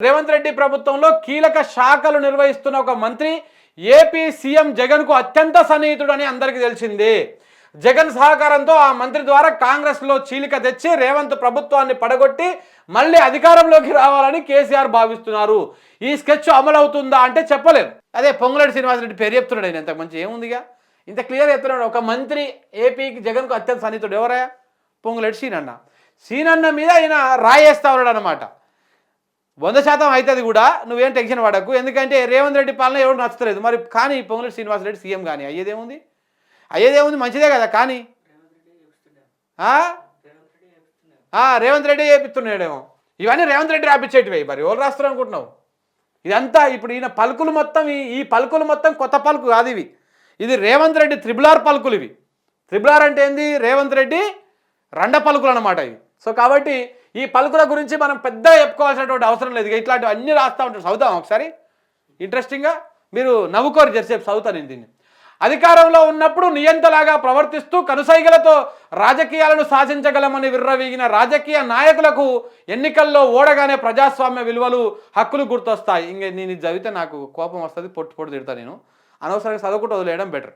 రేవంత్ రెడ్డి ప్రభుత్వంలో కీలక శాఖలు నిర్వహిస్తున్న ఒక మంత్రి ఏపీ సీఎం జగన్కు అత్యంత సన్నిహితుడని అందరికీ తెలిసిందే. జగన్ సహకారంతో ఆ మంత్రి ద్వారా కాంగ్రెస్లో చీలిక తెచ్చి రేవంత్ ప్రభుత్వాన్ని పడగొట్టి మళ్ళీ అధికారంలోకి రావాలని కేసీఆర్ భావిస్తున్నారు. ఈ స్కెచ్ అమలవుతుందా అంటే చెప్పలేరు అదే పొంగులేటి శ్రీనివాసరెడ్డి పేరు చెప్తున్నాడు ఆయన ఇంతకు మంచి ఏముందిగా? ఇంత క్లియర్ చెప్తున్నాడు. ఒక మంత్రి ఏపీకి జగన్కు అత్యంత సన్నిహితుడు ఎవరయ్యా? పొంగులడి సీనన్న. సీనన్న మీద ఆయన రాయేస్తా ఉన్నాడు అనమాట వంద శాతం అవుతుంది కూడా నువ్వేం టెన్షన్ పడకు. ఎందుకంటే రేవంత్ రెడ్డి పాలన ఎవరు నచ్చలేదు. మరి కానీ పొంగులేటి శ్రీనివాసరెడ్డి సీఎం కానీ అయ్యేదేముంది? అయ్యేదేముంది మంచిదే కదా కానీ? రేవంత్ రెడ్డి చేపిస్తున్నాడేమో. ఇవన్నీ రేవంత్ రెడ్డి రాపించేటివే మరి ఎవరు రాస్తారు అనుకుంటున్నావు? ఇదంతా ఇప్పుడు ఈయన పలుకులు మొత్తం ఈ ఈ పలుకులు మొత్తం కొత్త పలుకు కాదు ఇవి. ఇది రేవంత్ రెడ్డి త్రిబులార్ పలుకులు ఇవి. త్రిబులార్ అంటే ఏంది? రేవంత్ రెడ్డి రండ పలుకులు అనమాట ఇవి. సో కాబట్టి ఈ పలుకుల గురించి మనం పెద్దగా చెప్పుకోవాల్సినటువంటి అవసరం లేదు. ఇట్లాంటివి అన్నీ రాస్తూ ఉంటారు చదువుతాం ఒకసారి. ఇంట్రెస్టింగ్గా మీరు నవ్వుకోరు జరిసేపు చదువుతాను నేను దీన్ని. అధికారంలో ఉన్నప్పుడు నియంతలాగా ప్రవర్తిస్తూ కనుసైగలతో రాజకీయాలను శాసించగలమని విర్రవీగిన రాజకీయ నాయకులకు ఎన్నికల్లో ఓడగానే ప్రజాస్వామ్య విలువలు హక్కులు గుర్తొస్తాయి. ఇంక నేను ఇది చదివితే నాకు కోపం వస్తుంది పొట్టు పొట్టు తిడతా నేను. అనవసరంగా చదువుకుంటూ వదిలేయడం బెటర్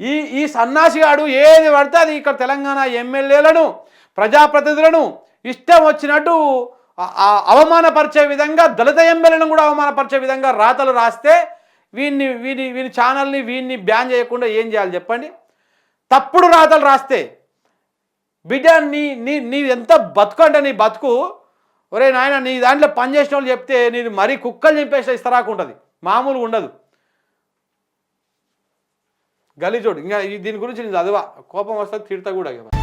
ఈ ఈ సన్నాసిగాడు ఏది పడితే అది ఇక్కడ తెలంగాణ ఎమ్మెల్యేలను ప్రజాప్రతినిధులను ఇష్టం వచ్చినట్టు అవమానపరిచే విధంగా దళిత ఎమ్మెల్యేలను కూడా అవమానపరిచే విధంగా రాతలు రాస్తే వీడిని వీని వీని ఛానల్ని వీడిని బ్యాన్ చేయకుండా ఏం చేయాలి చెప్పండి? తప్పుడు రాతలు రాస్తే బిడ్డ నీ నీ నీ ఎంత బతుకు అంటే నీ బతుకు ఒరే నాయన నీ దాంట్లో పనిచేసిన వాళ్ళు చెప్తే నేను మరీ కుక్కలు చంపేసిన ఇస్తరాకుంటుంది మామూలుగా ఉండదు. గలీజోడు. ఇంకా దీని గురించి నేను చదవా కోపం వస్తుంది తిడతా కూడా ఇక.